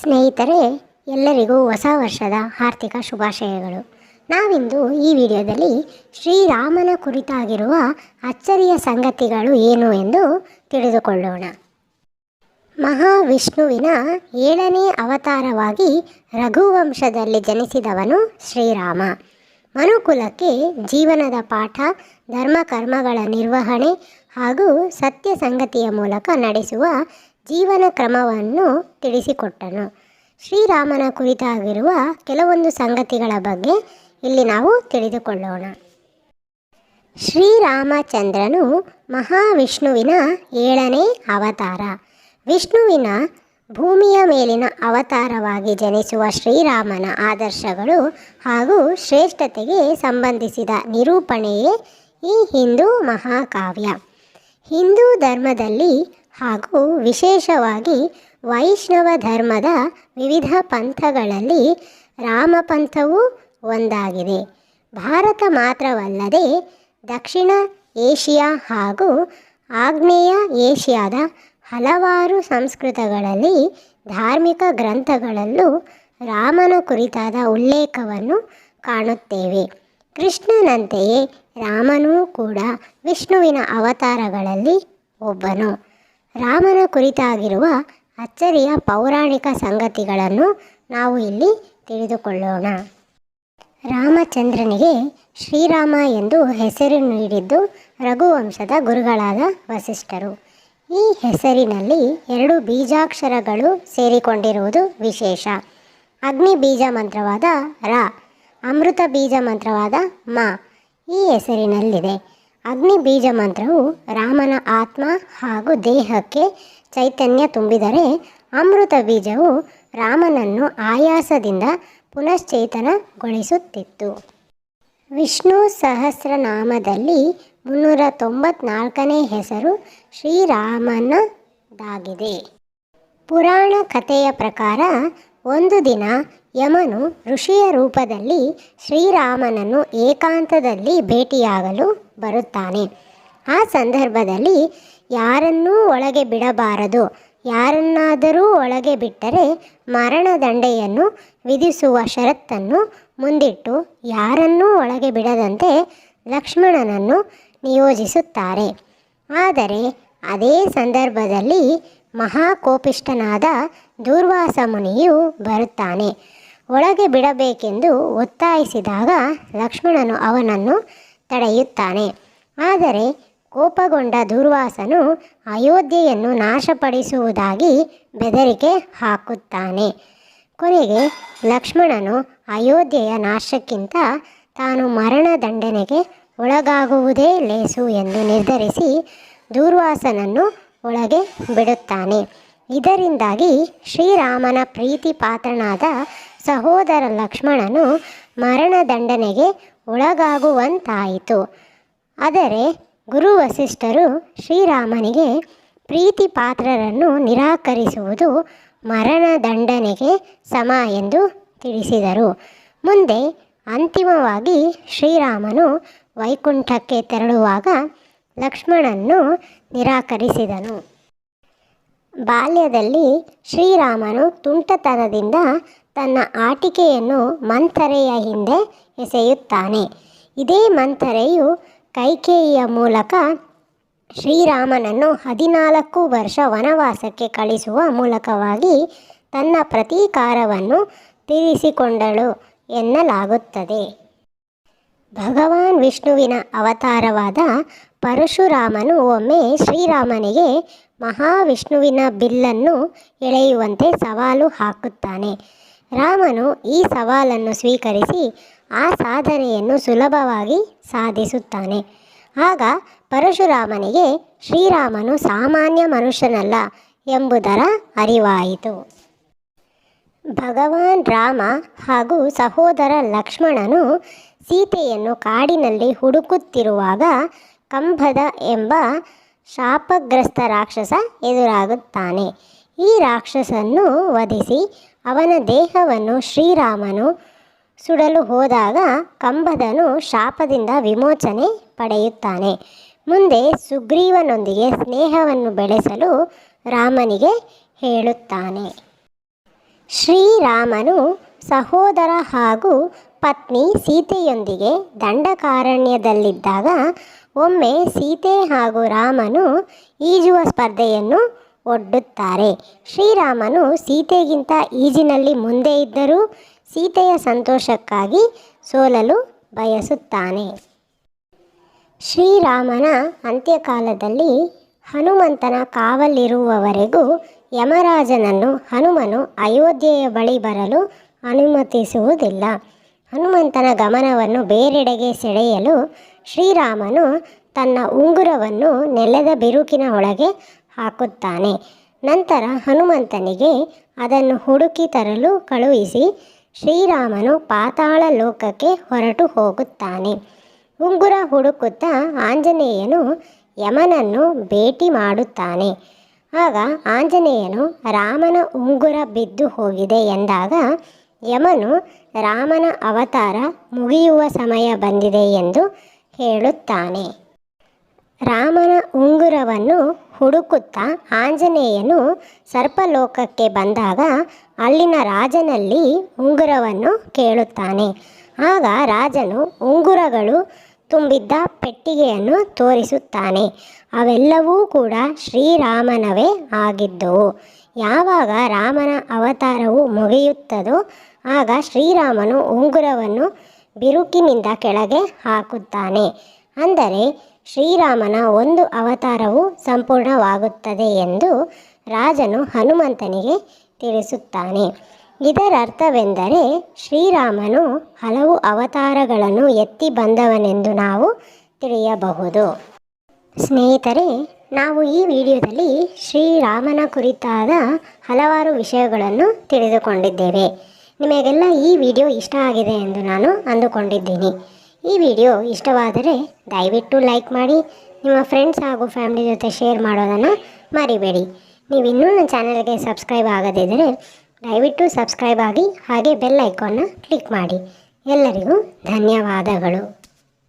ಸ್ನೇಹಿತರೆ, ಎಲ್ಲರಿಗೂ ಹೊಸ ವರ್ಷದ ಆರ್ಥಿಕ ಶುಭಾಶಯಗಳು. ನಾವಿಂದು ಈ ವಿಡಿಯೋದಲ್ಲಿ ಶ್ರೀರಾಮನ ಕುರಿತಾಗಿರುವ ಅಚ್ಚರಿಯ ಸಂಗತಿಗಳು ಏನು ಎಂದು ತಿಳಿದುಕೊಳ್ಳೋಣ. ಮಹಾವಿಷ್ಣುವಿನ ಏಳನೇ ಅವತಾರವಾಗಿ ರಘುವಂಶದಲ್ಲಿ ಜನಿಸಿದವನು ಶ್ರೀರಾಮ. ಮನುಕುಲಕ್ಕೆ ಜೀವನದ ಪಾಠ ಧರ್ಮ ಕರ್ಮಗಳ ನಿರ್ವಹಣೆ ಹಾಗೂ ಸತ್ಯ ಸಂಗತಿಯ ಮೂಲಕ ನಡೆಸುವ ಜೀವನ ಕ್ರಮವನ್ನು ತಿಳಿಸಿಕೊಟ್ಟನು. ಶ್ರೀರಾಮನ ಕುರಿತಾಗಿರುವ ಕೆಲವೊಂದು ಸಂಗತಿಗಳ ಬಗ್ಗೆ ಇಲ್ಲಿ ನಾವು ತಿಳಿದುಕೊಳ್ಳೋಣ. ಶ್ರೀರಾಮಚಂದ್ರನು ಮಹಾವಿಷ್ಣುವಿನ ಏಳನೇ ಅವತಾರ. ವಿಷ್ಣುವಿನ ಭೂಮಿಯ ಮೇಲಿನ ಅವತಾರವಾಗಿ ಜನಿಸುವ ಶ್ರೀರಾಮನ ಆದರ್ಶಗಳು ಹಾಗೂ ಶ್ರೇಷ್ಠತೆಗೆ ಸಂಬಂಧಿಸಿದ ನಿರೂಪಣೆಯೇ ಈ ಹಿಂದೂ ಮಹಾಕಾವ್ಯ. ಹಿಂದೂ ಧರ್ಮದಲ್ಲಿ ಹಾಗೂ ವಿಶೇಷವಾಗಿ ವೈಷ್ಣವ ಧರ್ಮದ ವಿವಿಧ ಪಂಥಗಳಲ್ಲಿ ರಾಮಪಂಥವೂ ಒಂದಾಗಿದೆ. ಭಾರತ ಮಾತ್ರವಲ್ಲದೆ ದಕ್ಷಿಣ ಏಷ್ಯಾ ಹಾಗೂ ಆಗ್ನೇಯ ಏಷ್ಯಾದ ಹಲವಾರು ಸಂಸ್ಕೃತಗಳಲ್ಲಿ ಧಾರ್ಮಿಕ ಗ್ರಂಥಗಳಲ್ಲೂ ರಾಮನ ಕುರಿತಾದ ಉಲ್ಲೇಖವನ್ನು ಕಾಣುತ್ತೇವೆ. ಕೃಷ್ಣನಂತೆಯೇ ರಾಮನೂ ಕೂಡ ವಿಷ್ಣುವಿನ ಅವತಾರಗಳಲ್ಲಿ ಒಬ್ಬನು. ರಾಮನ ಕುರಿತಾಗಿರುವ ಅಚ್ಚರಿಯ ಪೌರಾಣಿಕ ಸಂಗತಿಗಳನ್ನು ನಾವು ಇಲ್ಲಿ ತಿಳಿದುಕೊಳ್ಳೋಣ. ರಾಮಚಂದ್ರನಿಗೆ ಶ್ರೀರಾಮ ಎಂದು ಹೆಸರು ನೀಡಿದ್ದು ರಘುವಂಶದ ಗುರುಗಳಾದ ವಸಿಷ್ಠರು. ಈ ಹೆಸರಿನಲ್ಲಿ ಎರಡು ಬೀಜಾಕ್ಷರಗಳು ಸೇರಿಕೊಂಡಿರುವುದು ವಿಶೇಷ. ಅಗ್ನಿ ಬೀಜ ಮಂತ್ರವಾದ ರ, ಅಮೃತ ಬೀಜ ಮಂತ್ರವಾದ ಮ ಈ ಹೆಸರಿನಲ್ಲಿದೆ. ಅಗ್ನಿ ಬೀಜ ಮಂತ್ರವು ರಾಮನ ಆತ್ಮ ಹಾಗೂ ದೇಹಕ್ಕೆ ಚೈತನ್ಯ ತುಂಬಿದರೆ ಅಮೃತ ಬೀಜವು ರಾಮನನ್ನು ಆಯಾಸದಿಂದ ಪುನಶ್ಚೇತನಗೊಳಿಸುತ್ತಿತ್ತು. ವಿಷ್ಣು ಸಹಸ್ರನಾಮದಲ್ಲಿ ಮುನ್ನೂರ ತೊಂಬತ್ನಾಲ್ಕನೇ ಹೆಸರು ಶ್ರೀರಾಮನದಾಗಿದೆ. ಪುರಾಣ ಕಥೆಯ ಪ್ರಕಾರ ಒಂದು ದಿನ ಯಮನು ಋಷಿಯ ರೂಪದಲ್ಲಿ ಶ್ರೀರಾಮನನ್ನು ಏಕಾಂತದಲ್ಲಿ ಭೇಟಿಯಾಗಲು ಬರುತ್ತಾನೆ. ಆ ಸಂದರ್ಭದಲ್ಲಿ ಯಾರನ್ನೂ ಒಳಗೆ ಬಿಡಬಾರದು. ಯಾರನ್ನಾದರೂ ಒಳಗೆ ಬಿಟ್ಟರೆ ಮರಣದಂಡೆಯನ್ನು ವಿಧಿಸುವ ಷರತ್ತನ್ನು ಮುಂದಿಟ್ಟು ಯಾರನ್ನೂ ಒಳಗೆ ಬಿಡದಂತೆ ಲಕ್ಷ್ಮಣನನ್ನು ನಿಯೋಜಿಸುತ್ತಾರೆ. ಆದರೆ ಅದೇ ಸಂದರ್ಭದಲ್ಲಿ ಮಹಾಕೋಪಿಷ್ಟನಾದ ದೂರ್ವಾಸ ಮುನಿಯು ಬರುತ್ತಾನೆ. ಒಳಗೆ ಬಿಡಬೇಕೆಂದು ಒತ್ತಾಯಿಸಿದಾಗ ಲಕ್ಷ್ಮಣನು ಅವನನ್ನು ತಡೆಯುತ್ತಾನೆ. ಆದರೆ ಕೋಪಗೊಂಡ ದುರ್ವಾಸನು ಅಯೋಧ್ಯೆಯನ್ನು ನಾಶಪಡಿಸುವುದಾಗಿ ಬೆದರಿಕೆ ಹಾಕುತ್ತಾನೆ. ಕೊನೆಗೆ ಲಕ್ಷ್ಮಣನು ಅಯೋಧ್ಯೆಯ ನಾಶಕ್ಕಿಂತ ತಾನು ಮರಣದಂಡನೆಗೆ ಒಳಗಾಗುವುದೇ ಲೇಸು ಎಂದು ನಿರ್ಧರಿಸಿ ದೂರ್ವಾಸನನ್ನು ಒಳಗೆ ಬಿಡುತ್ತಾನೆ. ಇದರಿಂದಾಗಿ ಶ್ರೀರಾಮನ ಪ್ರೀತಿ ಪಾತ್ರನಾದ ಸಹೋದರ ಲಕ್ಷ್ಮಣನು ಮರಣದಂಡನೆಗೆ ಒಳಗಾಗುವಂತಾಯಿತು. ಆದರೆ ಗುರು ವಸಿಷ್ಠರು ಶ್ರೀರಾಮನಿಗೆ ಪ್ರೀತಿ ಪಾತ್ರರನ್ನು ನಿರಾಕರಿಸುವುದು ಮರಣದಂಡನೆಗೆ ಸಮ ಎಂದು ತಿಳಿಸಿದರು. ಮುಂದೆ ಅಂತಿಮವಾಗಿ ಶ್ರೀರಾಮನು ವೈಕುಂಠಕ್ಕೆ ತೆರಳುವಾಗ ಲಕ್ಷ್ಮಣನ್ನು ನಿರಾಕರಿಸಿದನು. ಬಾಲ್ಯದಲ್ಲಿ ಶ್ರೀರಾಮನು ತುಂಟತನದಿಂದ ತನ್ನ ಆಟಿಕೆಯನ್ನು ಮಂಥರೆಯ ಹಿಂದೆ ಎಸೆಯುತ್ತಾನೆ. ಇದೇ ಮಂಥರೆಯು ಕೈಕೇಯಿಯ ಮೂಲಕ ಶ್ರೀರಾಮನನ್ನು ಹದಿನಾಲ್ಕು ವರ್ಷ ವನವಾಸಕ್ಕೆ ಕಳಿಸುವ ಮೂಲಕವಾಗಿ ತನ್ನ ಪ್ರತೀಕಾರವನ್ನು ತೀರಿಸಿಕೊಂಡಳು ಎನ್ನಲಾಗುತ್ತದೆ. ಭಗವಾನ್ ವಿಷ್ಣುವಿನ ಅವತಾರವಾದ ಪರಶುರಾಮನು ಒಮ್ಮೆ ಶ್ರೀರಾಮನಿಗೆ ಮಹಾವಿಷ್ಣುವಿನ ಬಿಲ್ಲನ್ನು ಎಳೆಯುವಂತೆ ಸವಾಲು ಹಾಕುತ್ತಾನೆ. ರಾಮನು ಈ ಸವಾಲನ್ನು ಸ್ವೀಕರಿಸಿ ಆ ಸಾಧನೆಯನ್ನು ಸುಲಭವಾಗಿ ಸಾಧಿಸುತ್ತಾನೆ. ಆಗ ಪರಶುರಾಮನಿಗೆ ಶ್ರೀರಾಮನು ಸಾಮಾನ್ಯ ಮನುಷ್ಯನಲ್ಲ ಎಂಬುದರ ಅರಿವಾಯಿತು. ಭಗವಾನ್ ರಾಮ ಹಾಗೂ ಸಹೋದರ ಲಕ್ಷ್ಮಣನು ಸೀತೆಯನ್ನು ಕಾಡಿನಲ್ಲಿ ಹುಡುಕುತ್ತಿರುವಾಗ ಕಂಭದ ಎಂಬ ಶಾಪಗ್ರಸ್ತ ರಾಕ್ಷಸ ಎದುರಾಗುತ್ತಾನೆ. ಈ ರಾಕ್ಷಸನ್ನು ವಧಿಸಿ ಅವನ ದೇಹವನ್ನು ಶ್ರೀರಾಮನು ಸುಡಲು ಹೋದಾಗ ಕಂಬದನು ಶಾಪದಿಂದ ವಿಮೋಚನೆ ಪಡೆಯುತ್ತಾನೆ. ಮುಂದೆ ಸುಗ್ರೀವನೊಂದಿಗೆ ಸ್ನೇಹವನ್ನು ಬೆಳೆಸಲು ರಾಮನಿಗೆ ಹೇಳುತ್ತಾನೆ. ಶ್ರೀರಾಮನು ಸಹೋದರ ಹಾಗೂ ಪತ್ನಿ ಸೀತೆಯೊಂದಿಗೆ ದಂಡಕಾರಣ್ಯದಲ್ಲಿದ್ದಾಗ ಒಮ್ಮೆ ಸೀತೆ ಹಾಗೂ ರಾಮನು ಈಜುವ ಸ್ಪರ್ಧೆಯನ್ನು ಒಡ್ಡುತ್ತಾರೆ. ಶ್ರೀರಾಮನು ಸೀತೆಗಿಂತ ಈಜಿನಲ್ಲಿ ಮುಂದೆ ಇದ್ದರೂ ಸೀತೆಯ ಸಂತೋಷಕ್ಕಾಗಿ ಸೋಲಲು ಬಯಸುತ್ತಾನೆ. ಶ್ರೀರಾಮನ ಅಂತ್ಯಕಾಲದಲ್ಲಿ ಹನುಮಂತನ ಕಾವಲಿರುವವರೆಗೂ ಯಮರಾಜನನ್ನು ಹನುಮನು ಅಯೋಧ್ಯೆಯ ಬಳಿ ಬರಲು ಅನುಮತಿಸುವುದಿಲ್ಲ. ಹನುಮಂತನ ಗಮನವನ್ನು ಬೇರೆಡೆಗೆ ಸೆಳೆಯಲು ಶ್ರೀರಾಮನು ತನ್ನ ಉಂಗುರವನ್ನು ನೆಲದ ಬಿರುಕಿನ ಒಳಗೆ ಹಾಕುತ್ತಾನೆ. ನಂತರ ಹನುಮಂತನಿಗೆ ಅದನ್ನು ಹುಡುಕಿ ತರಲು ಕಳುಹಿಸಿ ಶ್ರೀರಾಮನು ಪಾತಾಳ ಲೋಕಕ್ಕೆ ಹೊರಟು ಹೋಗುತ್ತಾನೆ. ಉಂಗುರ ಹುಡುಕುತ್ತಾ ಆಂಜನೇಯನು ಯಮನನ್ನು ಭೇಟಿ ಮಾಡುತ್ತಾನೆ. ಆಗ ಆಂಜನೇಯನು, ರಾಮನ ಉಂಗುರ ಬಿದ್ದು ಹೋಗಿದೆ ಎಂದಾಗ ಯಮನು, ರಾಮನ ಅವತಾರ ಮುಗಿಯುವ ಸಮಯ ಬಂದಿದೆ ಎಂದು ಹೇಳುತ್ತಾನೆ. ರಾಮನ ಉಂಗುರವನ್ನು ಹುಡುಕುತ್ತಾ ಆಂಜನೇಯನು ಸರ್ಪಲೋಕಕ್ಕೆ ಬಂದಾಗ ಅಲ್ಲಿನ ರಾಜನಲ್ಲಿ ಉಂಗುರವನ್ನು ಕೇಳುತ್ತಾನೆ. ಆಗ ರಾಜನು ಉಂಗುರಗಳು ತುಂಬಿದ್ದ ಪೆಟ್ಟಿಗೆಯನ್ನು ತೋರಿಸುತ್ತಾನೆ. ಅವೆಲ್ಲವೂ ಕೂಡ ಶ್ರೀರಾಮನವೇ ಆಗಿದ್ದವು. ಯಾವಾಗ ರಾಮನ ಅವತಾರವು ಮುಗಿಯುತ್ತದೋ ಆಗ ಶ್ರೀರಾಮನು ಉಂಗುರವನ್ನು ಬಿರುಕಿನಿಂದ ಕೆಳಗೆ ಹಾಕುತ್ತಾನೆ. ಅಂದರೆ ಶ್ರೀರಾಮನ ಒಂದು ಅವತಾರವು ಸಂಪೂರ್ಣವಾಗುತ್ತದೆ ಎಂದು ರಾಜನು ಹನುಮಂತನಿಗೆ ತಿಳಿಸುತ್ತಾನೆ. ಇದರರ್ಥವೆಂದರೆ ಶ್ರೀರಾಮನು ಹಲವು ಅವತಾರಗಳನ್ನು ಎತ್ತಿ ಬಂದವನೆಂದು ನಾವು ತಿಳಿಯಬಹುದು. ಸ್ನೇಹಿತರೆ, ನಾವು ಈ ವಿಡಿಯೋದಲ್ಲಿ ಶ್ರೀರಾಮನ ಕುರಿತಾದ ಹಲವಾರು ವಿಷಯಗಳನ್ನು ತಿಳಿದುಕೊಂಡಿದ್ದೇವೆ. ನಿಮಗೆಲ್ಲ ಈ ವಿಡಿಯೋ ಇಷ್ಟ ಆಗಿದೆ ಎಂದು ನಾನು ಅಂದುಕೊಂಡಿದ್ದೀನಿ. ಈ ವಿಡಿಯೋ ಇಷ್ಟವಾದರೆ ದಯವಿಟ್ಟು ಲೈಕ್ ಮಾಡಿ, ನಿಮ್ಮ ಫ್ರೆಂಡ್ಸ್ ಹಾಗೂ ಫ್ಯಾಮಿಲಿ ಜೊತೆ ಶೇರ್ ಮಾಡೋದನ್ನು ಮರಿಬೇಡಿ. ನೀವು ಇನ್ನೂ ನನ್ನ ಚಾನಲ್ಗೆ ಸಬ್ಸ್ಕ್ರೈಬ್ ಆಗದಿದ್ದರೆ ದಯವಿಟ್ಟು ಸಬ್ಸ್ಕ್ರೈಬ್ ಆಗಿ ಹಾಗೆ ಬೆಲ್ ಐಕಾನ್ನ ಕ್ಲಿಕ್ ಮಾಡಿ. ಎಲ್ಲರಿಗೂ ಧನ್ಯವಾದಗಳು.